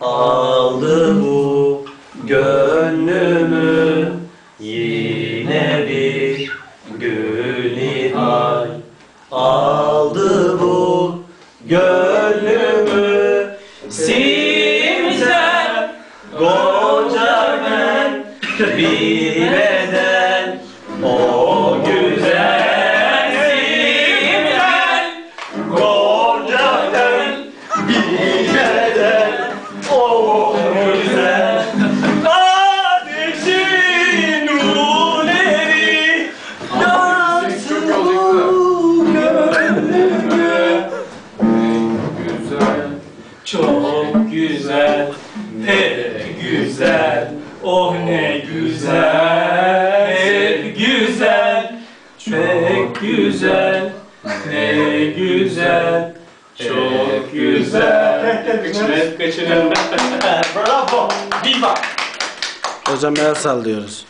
aldı bu gönlümü yine bir gün ihal. Aldı bu gönlümü simsen koca ben. Bilmeden o güzel simsen koca ben. Çok güzel, pek güzel, oh ne güzel, pek güzel, pek güzel, ne güzel, çok güzel. Kaçırıyorum, kaçırıyorum. Bravo, viva. Hocam el sallıyoruz.